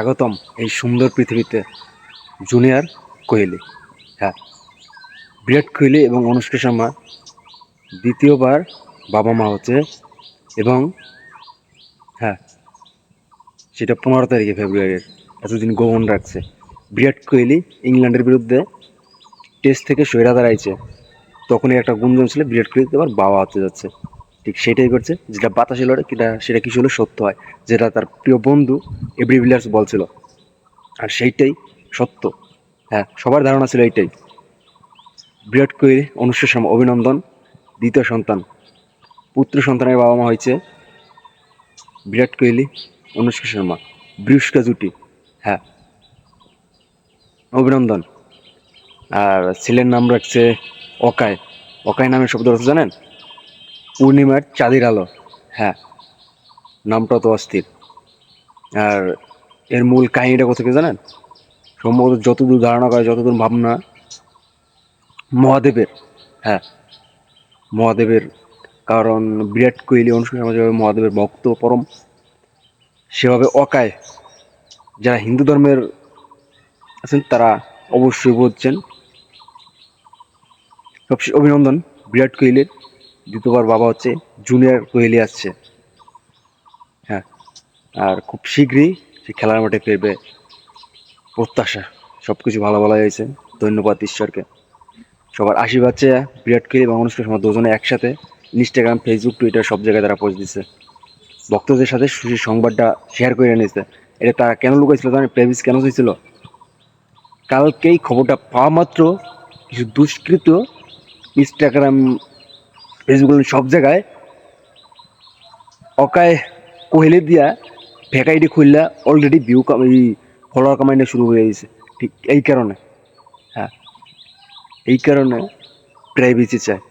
স্বাগতম এই সুন্দর পৃথিবীতে জুনিয়র কোহলি। হ্যাঁ বিরাট কোহলি এবং অনুষ্কা শর্মা দ্বিতীয়বার বাবা মা হচ্ছে এবং হ্যাঁ সেটা পনেরো তারিখে ফেব্রুয়ারির, এতদিন গোপন রাখছে। বিরাট কোহলি ইংল্যান্ডের বিরুদ্ধে টেস্ট থেকে সৈরা দাঁড়াইছে। তখনই একটা গুঞ্জন ছিল, বিরাট কোহলি এবার বাবা হতে যাচ্ছে। ঠিক সেটাই করছে, যেটা বাতাসে লড়ে কিটা সেটা কিছু হলে সত্য হয়, যেটা তার প্রিয় বন্ধু এভরি ভিলিয়ার্স বলছিল। আর সেইটাই সত্য। হ্যাঁ সবার ধারণা ছিল এইটাই। বিরাট কোহলি শর্মা অভিনন্দন। দ্বিতীয় সন্তান, পুত্র সন্তানের বাবা মা হয়েছে বিরাট কোহলি, অনুষ্কা শর্মা ব্রিস্কা জুটি। হ্যাঁ অভিনন্দন। আর ছেলের নাম রাখছে অকায় অকায় নামের শব্দ জানেন? পূর্ণিমার চাঁদের আলো। হ্যাঁ নামটা তো অস্থির। আর এর মূল কাহিনীটা কোথা থেকে জানেন? সম্ভবত যতদূর ধারণা করে যতদূর ভাবনা মহাদেবের। হ্যাঁ মহাদেবের কারণ বিরাট কোহলি শর্মা যেভাবে মহাদেবের ভক্ত পরম, সেভাবে অকায় যারা হিন্দু ধর্মের আছেন, তারা অবশ্যই বুঝছেন। সবশেষ অভিনন্দন বিরাট কোহলির। দ্বিতীয়বার বাবা হচ্ছে জুনিয়র কোহলি আসছে। হ্যাঁ আর খুব শীঘ্রই সে খেলার মাঠে ফিরবে। প্রত্যাশা সব কিছু ভালো ভালো হয়েছে। ধন্যবাদ ঈশ্বরকে। সবার আশীর্বাদ চেয়ে বিরাট কোহলি এবং অনুষ্কা শর্মা দুজনে একসাথে ইনস্টাগ্রাম ফেসবুক টুইটার সব জায়গায় তারা পোস্ট দিচ্ছে। ভক্তদের সাথে সুশীর সংবাদটা শেয়ার করে নিয়েছে। এটা তারা কেন লুকাইছিল জানেন প্রেভিস কেন হয়েছিল? কালকেই খবরটা পাওয়া মাত্র কিছু দুষ্কৃত ইনস্টাগ্রাম ফেসবুক সব জায়গায় অকায় কোহেলে দিয়া ভেকাইটি খুললা অলরেডি ভিউ এই ফলোয়ার কামাইনে শুরু হয়ে গেছে। ঠিক এই কারণে হ্যাঁ এই কারণে প্রাইভেসি চায়